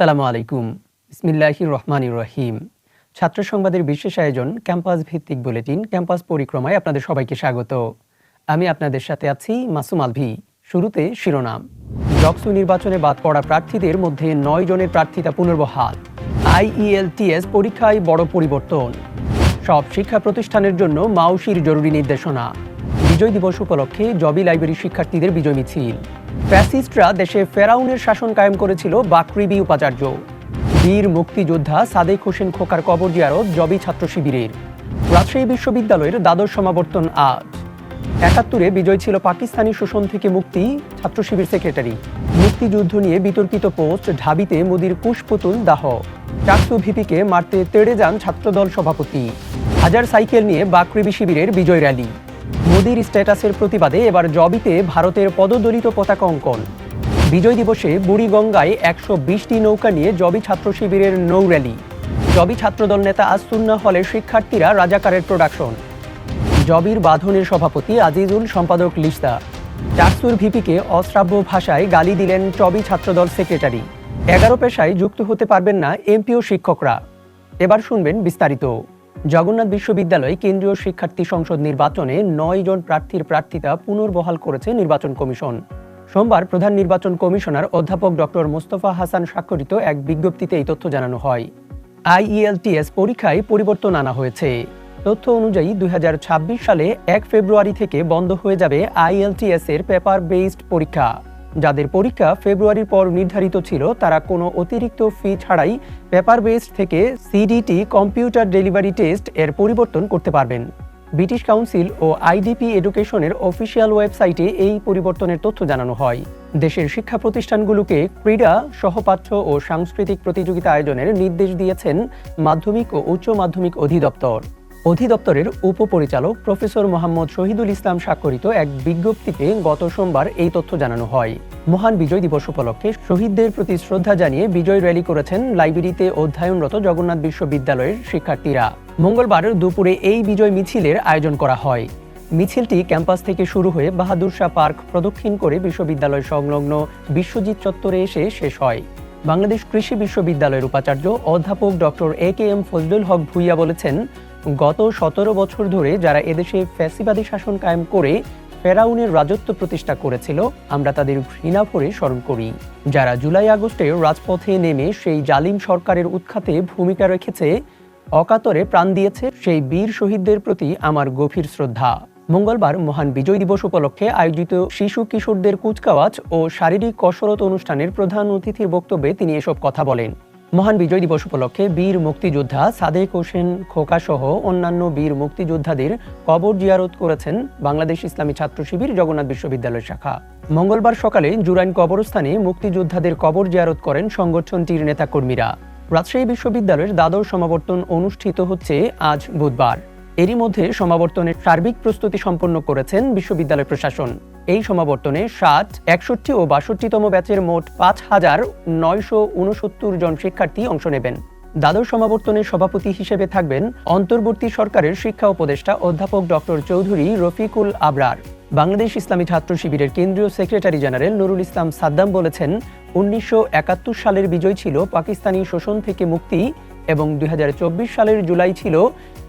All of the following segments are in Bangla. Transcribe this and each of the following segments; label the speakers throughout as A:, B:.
A: আসসালামু আলাইকুম। ইসমিল্লাহির রহমান রহিম। ছাত্র সংবাদের বিশেষ আয়োজন ক্যাম্পাস ভিত্তিক বুলেটিন, ক্যাম্পাস পরিক্রমায় আপনাদের সবাইকে স্বাগত। আমি আপনাদের সাথে আছি মাসুম আলভি। শুরুতে শিরোনাম। জকসু নির্বাচনে বাদ পড়া প্রার্থীদের মধ্যে নয় জনের প্রার্থিতা পুনর্বহাল। আইইএলটিএস পরীক্ষায় বড় পরিবর্তন। সব শিক্ষা প্রতিষ্ঠানের জন্য মাউসির জরুরি নির্দেশনা। বিজয় দিবস উপলক্ষে জবি লাইব্রেরি শিক্ষার্থীদের বিজয় মিছিল। ফ্যাসিস্টরা দেশে ফেরাউনের শাসন কায়েম করেছিল বাকৃবি উপাচার্য। বীর মুক্তিযোদ্ধা সাদেক হোসেন খোকার কবর জিয়ারত জবি ছাত্র শিবিরের। রাজশাহী বিশ্ববিদ্যালয়ের দ্বাদশ সমাবর্তন আজ। একাত্তরে বিজয় ছিল পাকিস্তানি শোষণ থেকে মুক্তি, ছাত্র শিবির সেক্রেটারি। মুক্তিযুদ্ধ নিয়ে বিতর্কিত পোস্ট, ঢাবিতে মোদির কুশপুতুল দাহ। চাকসু ভিপিকে মারতে তেড়ে যান ছাত্রদল সভাপতি। হাজার সাইকেল নিয়ে বাকৃবি শিবিরের বিজয় র্যালি। মোদির স্ট্যাটাসের প্রতিবাদে এবার জবিতে ভারতের পদদলিত পতাকা অঙ্কন। বিজয় দিবসে বুড়িগঙ্গায় একশো বিশটি নৌকা নিয়ে জবি ছাত্র শিবিরের নৌ র্যালি। জবি ছাত্রদল নেতা আসুন্না হলে শিক্ষার্থীরা রাজাকারের প্রোডাকশন। জবির বাঁধনের সভাপতি আজিজুল সম্পাদক লিস্তা। চাকসুর ভিপিকে অশ্রাব্য ভাষায় গালি দিলেন চবি ছাত্রদল সেক্রেটারি। এগারো পেশায় যুক্ত হতে পারবেন না এমপিও শিক্ষকরা। এবার শুনবেন বিস্তারিত। জগন্নাথ বিশ্ববিদ্যালয় কেন্দ্রীয় শিক্ষার্থী সংসদ নির্বাচনে নয় জন প্রার্থীর প্রার্থিতা পুনর্বহাল করেছে নির্বাচন কমিশন। সোমবার প্রধান নির্বাচন কমিশনার অধ্যাপক ডক্টর মোস্তফা হাসান স্বাক্ষরিত এক বিজ্ঞপ্তিতে এই তথ্য জানানো হয়। আইইএলটিএস পরীক্ষায় পরিবর্তন আনা হয়েছে। তথ্য অনুযায়ী দু হাজার ছাব্বিশ সালে এক ফেব্রুয়ারি থেকে বন্ধ হয়ে যাবে আইএলটিএস এর পেপার বেসড পরীক্ষা। যাদের পরীক্ষা ফেব্রুয়ারির পর নির্ধারিত ছিল, তারা কোনো অতিরিক্ত ফি ছাড়াই পেপার বেসড থেকে সিডিটি কম্পিউটার ডেলিভারি টেস্ট এর পরিবর্তন করতে পারবেন। ব্রিটিশ কাউন্সিল ও আইডিপি এডুকেশনের অফিসিয়াল ওয়েবসাইটে এই পরিবর্তনের তথ্য জানানো হয়। দেশের শিক্ষা প্রতিষ্ঠানগুলোকে ক্রীড়া, সহপাঠ্য ও সাংস্কৃতিক প্রতিযোগিতা আয়োজনের নির্দেশ দিয়েছেন মাধ্যমিক ও উচ্চ মাধ্যমিক অধিদপ্তর। অধিদপ্তরের উপপরিচালক প্রফেসর মোহাম্মদ শহীদুল ইসলাম স্বাক্ষরিত এক বিজ্ঞপ্তিতে গত সোমবার এই তথ্য জানানো হয়। মহান বিজয় দিবস উপলক্ষে শহীদদের প্রতি শ্রদ্ধা জানিয়ে বিজয় র্যালি করেছেন লাইব্রেরিতে অধ্যয়নরত জগন্নাথ বিশ্ববিদ্যালয়ের শিক্ষার্থীরা। মঙ্গলবার দুপুরে এই বিজয় মিছিলের আয়োজন করা হয়। মিছিলটি ক্যাম্পাস থেকে শুরু হয়ে বাহাদুর শাহ পার্ক প্রদক্ষিণ করে বিশ্ববিদ্যালয় সংলগ্ন বিশ্বজিৎ চত্বরে এসে শেষ হয়। বাংলাদেশ কৃষি বিশ্ববিদ্যালয়ের উপাচার্য অধ্যাপক doctor A K M Fazlul Haque Bhuiyan বলেছেন গত সতেরো বছর ধরে যারা এদেশে ফ্যাসিবাদী শাসন কায়েম করে ফেরাউনের রাজত্ব প্রতিষ্ঠা করেছিল, আমরা তাদের ঘৃণা ভরে স্মরণ করি। যারা জুলাই আগস্টে রাজপথে নেমে সেই জালিম সরকারের উৎখাতে ভূমিকা রেখেছে, অকাতরে প্রাণ দিয়েছে সেই বীর শহীদদের প্রতি আমার গভীর শ্রদ্ধা। মঙ্গলবার মহান বিজয় দিবস উপলক্ষে আয়োজিত শিশু কিশোরদের কুচকাওয়াজ ও শারীরিক কসরত অনুষ্ঠানের প্রধান অতিথির বক্তব্যে তিনি এসব কথা বলেন। মহান বিজয় দিবস উপলক্ষে বীর মুক্তিযোদ্ধা সাদেক হোসেন খোকাসহ অন্যান্য বীর মুক্তিযোদ্ধাদের কবর জিয়ারত করেছেন বাংলাদেশ ইসলামী ছাত্র শিবির জগন্নাথ বিশ্ববিদ্যালয় শাখা। মঙ্গলবার সকালে জুরাইন কবরস্থানে মুক্তিযোদ্ধাদের কবর জিয়ারত করেন সংগঠনটির নেতাকর্মীরা। রাজশাহী বিশ্ববিদ্যালয়ের দ্বাদশ সমাবর্তন অনুষ্ঠিত হচ্ছে আজ বুধবার। এরই মধ্যে সমাবর্তনের সার্বিক প্রস্তুতি সম্পন্ন করেছেন বিশ্ববিদ্যালয় প্রশাসন। এই সমাবর্তনে ষাট একষট্টি ও বাষট্টিতম ব্যাচের মোট পাঁচ হাজার নয়শো উনসত্তর জন শিক্ষার্থী অংশ নেবেন। দ্বাদশ সমাবর্তনের সভাপতি হিসেবে থাকবেন অন্তর্বর্তী সরকারের শিক্ষা উপদেষ্টা অধ্যাপক ডক্টর চৌধুরী রফিকুল আবরার। বাংলাদেশ ইসলামী ছাত্র শিবিরের কেন্দ্রীয় সেক্রেটারি জেনারেল নুরুল ইসলাম সাদ্দাম বলেছেন, উনিশশো একাত্তর সালের বিজয় ছিল পাকিস্তানি শোষণ থেকে মুক্তি এবং দুই হাজার চব্বিশ সালের জুলাই ছিল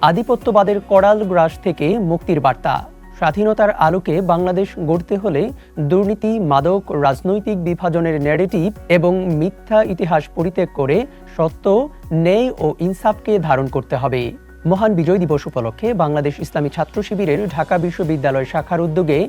A: আধিপত্যবাদের করাল গ্রাস থেকে মুক্তির বার্তা। স্বাধীনতার আলোকে বাংলাদেশ গড়তে হলে দুর্নীতি, মাদক, রাজনৈতিক বিভাজনের ন্যারেটিভ এবং মিথ্যা ইতিহাস পরিত্যাগ করে সত্য, ন্যায় ও ইনসাফকে ধারণ করতে হবে। মহান বিজয় দিবস উপলক্ষে বাংলাদেশ ইসলামী ছাত্র শিবিরের ঢাকা বিশ্ববিদ্যালয় শাখার উদ্যোগে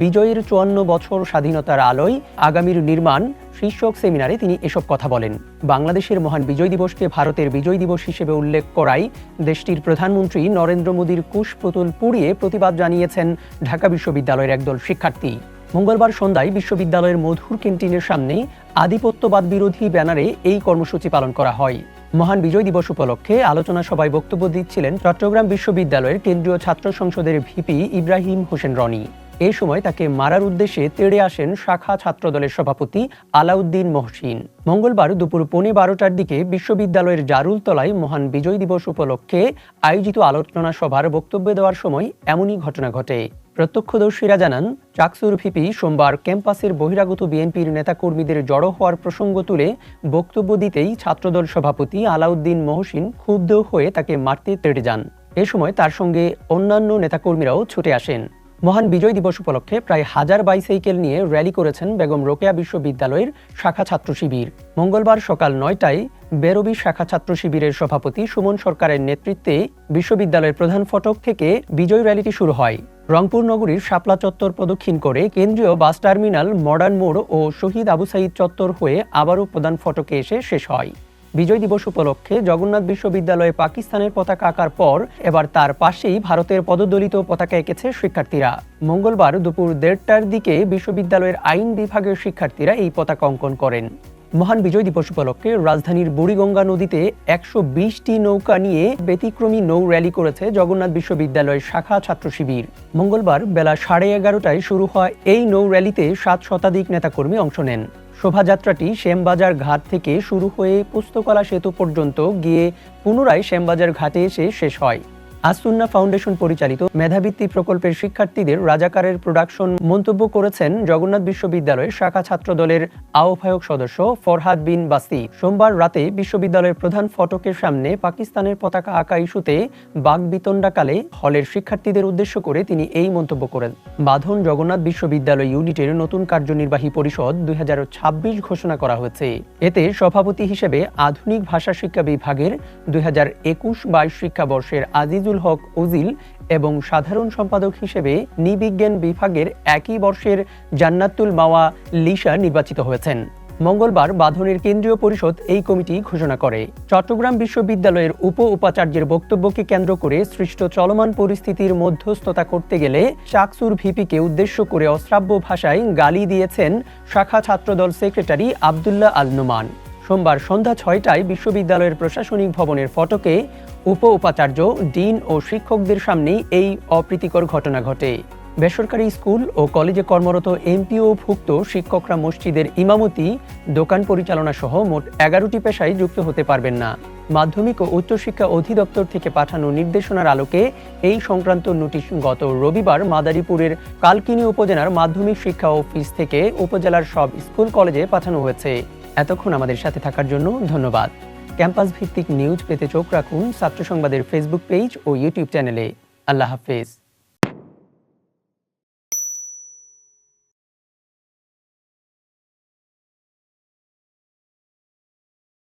A: বিজয়ের চুয়ান্ন বছর স্বাধীনতার আলোয় আগামীর নির্মাণ শীর্ষক সেমিনারে তিনি এসব কথা বলেন। বাংলাদেশের মহান বিজয় দিবসকে ভারতের বিজয় দিবস হিসেবে উল্লেখ করায় দেশটির প্রধানমন্ত্রী নরেন্দ্র মোদীর কুশপুতুল পুড়িয়ে প্রতিবাদ জানিয়েছেন ঢাকা বিশ্ববিদ্যালয়ের একদল শিক্ষার্থী। মঙ্গলবার সন্ধ্যায় বিশ্ববিদ্যালয়ের মধুর ক্যান্টিনের সামনে আধিপত্যবাদ বিরোধী ব্যানারে এই কর্মসূচি পালন করা হয়। মহান বিজয় দিবস উপলক্ষে আলোচনা সভায় বক্তব্য দিচ্ছিলেন চট্টগ্রাম বিশ্ববিদ্যালয়ের কেন্দ্রীয় ছাত্র সংসদের ভিপি ইব্রাহিম হোসেন রনি। এ সময় তাকে মারার উদ্দেশ্যে তেড়ে আসেন শাখা ছাত্রদলের সভাপতি আলাউদ্দিন মহসিন। মঙ্গলবার দুপুর পৌনে বারোটার দিকে বিশ্ববিদ্যালয়ের জারুলতলায় মহান বিজয় দিবস উপলক্ষে আয়োজিত আলোচনা সভার বক্তব্য দেওয়ার সময় এমনই ঘটনা ঘটে। প্রত্যক্ষদর্শীরা জানান, চাকসুর ভিপি সোমবার ক্যাম্পাসের বহিরাগত বিএনপির নেতাকর্মীদের জড়ো হওয়ার প্রসঙ্গ তুলে বক্তব্য দিতেই ছাত্রদল সভাপতি আলাউদ্দিন মহসিন ক্ষুব্ধ হয়ে তাকে মারতে তেড়ে যান। এ সময় তার সঙ্গে অন্যান্য নেতাকর্মীরাও ছুটে আসেন। মহান বিজয় দিবস উপলক্ষে প্রায় হাজার বাইসাইকেল নিয়ে র্যালি করেছেন বেগম রোকেয়া বিশ্ববিদ্যালয়ের শাখা ছাত্র শিবির। মঙ্গলবার সকাল নয়টায় বেরবি শাখা ছাত্র শিবিরের সভাপতি সুমন সরকারের নেতৃত্বে বিশ্ববিদ্যালয়ের প্রধান ফটক থেকে বিজয় র্যালিটি শুরু হয়। রংপুর নগরীর শাপলা চত্বর প্রদক্ষিণ করে কেন্দ্রীয় বাস টার্মিনাল মডার্ন মোড় ও শহীদ আবু সাইদ চত্বর হয়ে আবারও প্রধান ফটকে এসে শেষ হয়। বিজয় দিবস উপলক্ষে জগন্নাথ বিশ্ববিদ্যালয়ে পাকিস্তানের পতাকা আঁকার পর এবার তার পাশেই ভারতের পদদলিত পতাকা এঁকেছে শিক্ষার্থীরা। মঙ্গলবার দুপুর দেড়টার দিকে বিশ্ববিদ্যালয়ের আইন বিভাগের শিক্ষার্থীরা এই পতাকা অঙ্কন করেন। মহান বিজয় দিবস উপলক্ষে রাজধানীর বুড়িগঙ্গা নদীতে একশো বিশটি নৌকা নিয়ে ব্যতিক্রমী নৌ র্যালি করেছে জগন্নাথ বিশ্ববিদ্যালয়ের শাখা ছাত্র শিবির। মঙ্গলবার বেলা সাড়ে এগারোটায় শুরু হওয়া এই নৌ র্যালিতে সাত শতাধিক নেতাকর্মী অংশ নেন। শোভাযাত্রাটি শ্যামবাজার ঘাট থেকে শুরু হয়ে পুস্তকলা সেতু পর্যন্ত গিয়ে পুনরায় শ্যামবাজার ঘাটে এসে শেষ হয়। আসুন্না ফাউন্ডেশন পরিচালিত মেধাবৃত্তি প্রকল্পের শিক্ষার্থীদের রাজাকারের প্রোডাকশন মন্তব্য করেছেন জগন্নাথ বিশ্ববিদ্যালয়ের শাখা ছাত্র দলের আহ্বায়ক সদস্য ফরহাদ বিন বাসি সোমবার রাতে বিশ্ববিদ্যালয়ের প্রধান ফটকের সামনে পাকিস্তানের পতাকা আঁকা ইস্যুতে বাগবিতণ্ডাকালে হলের শিক্ষার্থীদের উদ্দেশ্য করে তিনি এই মন্তব্য করেন। বাঁধন জগন্নাথ বিশ্ববিদ্যালয় ইউনিটের নতুন কার্যনির্বাহী পরিষদ দুই হাজার ছাব্বিশ ঘোষণা করা হয়েছে। এতে সভাপতি হিসেবে আধুনিক ভাষা শিক্ষা বিভাগের দুই হাজার একুশ বাইশ শিক্ষাবর্ষের আজিজুল আজিজুল হক উজিল এবং সাধারণ সম্পাদক হিসেবে নিবিজ্ঞান বিভাগের একই বর্ষের জান্নাতুল মাওয়া লিসা নির্বাচিত হয়েছেন। মঙ্গলবার বাঁধনের কেন্দ্রীয় পরিষদ এই কমিটি ঘোষণা করে। চট্টগ্রাম বিশ্ববিদ্যালয়ের উপ উপাচার্যের বক্তব্যকে কেন্দ্র করে সৃষ্ট চলমান পরিস্থিতির মধ্যস্থতা করতে গেলে চাকসুর ভিপিকে উদ্দেশ্য করে অশ্রাব্য ভাষায় গালি দিয়েছেন শাখা ছাত্রদল সেক্রেটারি আবদুল্লাহ আল নুমান সোমবার সন্ধ্যা ছয়টায় বিশ্ববিদ্যালয়ের প্রশাসনিক ভবনের ফটকে উপ উপাচার্য ডিন ও শিক্ষকদের সামনেই এই অপ্রীতিকর ঘটনা ঘটে। বেসরকারি স্কুল ও কলেজে কর্মরত এমপিও ভুক্ত শিক্ষকরা মসজিদের ইমামতি, দোকান পরিচালনা সহ মোট এগারোটি পেশায় যুক্ত হতে পারবেন না। মাধ্যমিক ও উচ্চশিক্ষা অধিদপ্তর থেকে পাঠানো নির্দেশনার আলোকে এই সংক্রান্ত নোটিশ গত রবিবার মাদারীপুরের কালকিনি উপজেলার মাধ্যমিক শিক্ষা অফিস থেকে উপজেলার সব স্কুল কলেজে পাঠানো হয়েছে। এতক্ষণ আমাদের সাথে থাকার জন্য ধন্যবাদ। ক্যাম্পাস ভিত্তিক নিউজ পেতে চোখ রাখুন ছাত্র সংবাদের ফেসবুক পেজ ও ইউটিউব চ্যানেলে আল্লাহ হাফেজ।